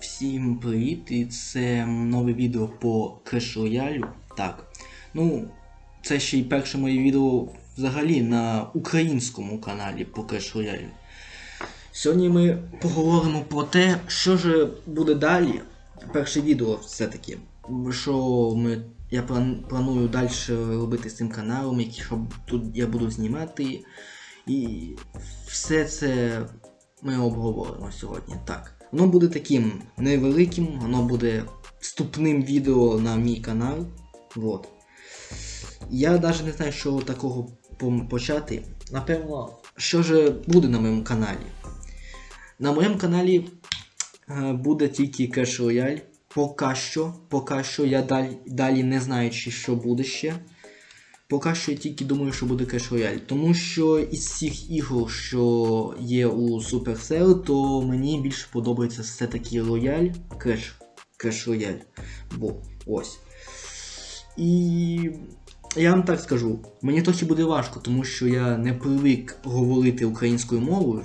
Всім привіт! І це нове відео по Clash. Так. Ну, це ще й перше моє відео взагалі на українському каналі по Clash. Сьогодні ми поговоримо про те, що ж буде далі. Перше відео все-таки. Що ми, я планую далі робити з цим каналом, які тут я буду знімати. І все це ми обговоримо сьогодні. Так. Воно буде таким невеликим, воно буде вступним відео на мій канал. Вот. Я навіть не знаю, що такого почати. Напевно, що ж буде на моєму каналі. На моєму каналі е, буде тільки Clash Royale. Поки що, поки що я далі, далі не знаю, чи що буде ще. Поки що я тільки думаю, що буде Clash Royale. Тому що із всіх ігор, що є у Supercell, то мені більше подобається все-таки Royale, Clash, Clash Royale. Бо ось. І я вам так скажу, мені трохи буде важко, тому що я не привик говорити українською мовою.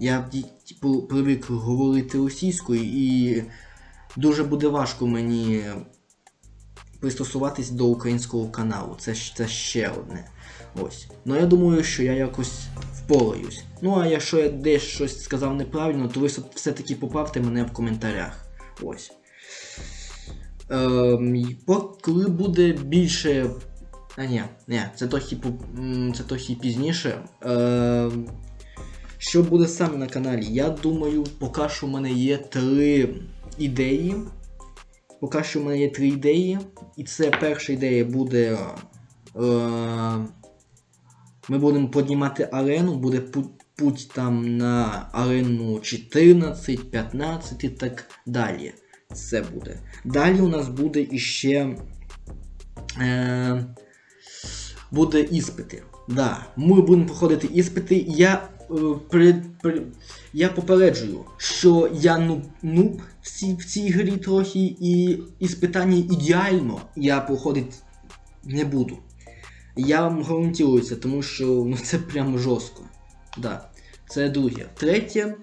Я типу, привик говорити російською і дуже буде важко мені пристосуватись до українського каналу. Це, це ще одне. Ось. Ну я думаю, що я якось впораюсь. Ну а якщо я десь щось сказав неправильно, то ви все- все-таки поправте мене в коментарях. Ось. Ем, коли буде більше. А ні, ні, це трохи, це трохи пізніше. Ем, що буде саме на каналі? Я думаю, поки що в мене є три ідеї. Поки що в мене є три ідеї. І це перша ідея буде. Е, ми будемо піднімати арену, буде путь, там на арену 14, 15 і так далі. Це буде. Далі у нас буде іще. Е, буде іспити. Да, ми будемо проходити іспити. Я, при, при, я попереджую, що я нуб, нуб в, цій, в цій грі трохи, і іспитання ідеально я проходити не буду. Я вам гарантую це, тому що ну, це прям жорстко. Да. Це друге. Третє.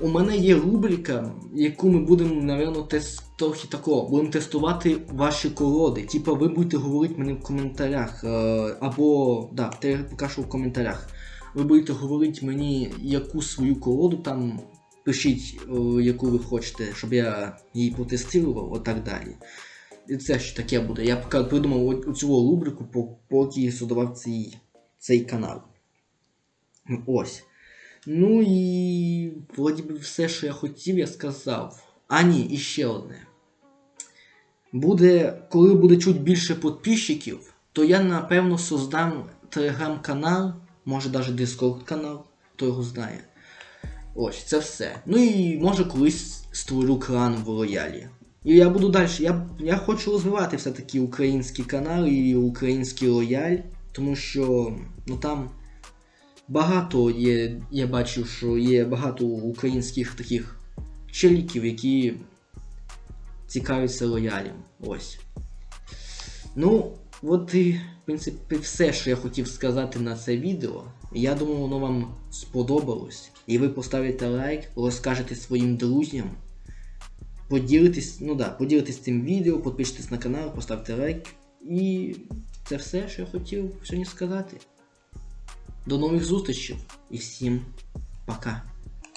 У мене є рубрика, яку ми будемо, напевно, тес... трохи такого. Будемо тестувати ваші колоди. Типа ви будете говорити мені в коментарях. Е, або. Да, я покажу в коментарях. Ви будете говорити мені яку свою колоду там. Пишіть, е, яку ви хочете, щоб я її потестував, отак далі. І це ж таке буде. Я поки придумав цю рубрику, поки создавав цей, цей канал. Ось. Ну і вроді би все, що я хотів, я сказав. А ні, і ще одне. Буде, коли буде чуть більше підписчиків, то я напевно создам телеграм-канал, може навіть дискорд канал, хто його знає. Ось, це все. Ну і може колись створю клан в роялі. І я буду далі. Я, я хочу розвивати все-таки український канал і український рояль, тому що ну там багато є, я бачив, що є багато українських таких челіків, які цікавляться роялем. Ось. Ну, от і, в принципі, все, що я хотів сказати на це відео. Я думаю, воно вам сподобалось. І ви поставите лайк, розкажете своїм друзям. Поділитесь, ну да, поділитесь цим відео, підпишитесь на канал, поставте лайк. І це все, що я хотів сьогодні сказати. До нових зустрічей і всім пока.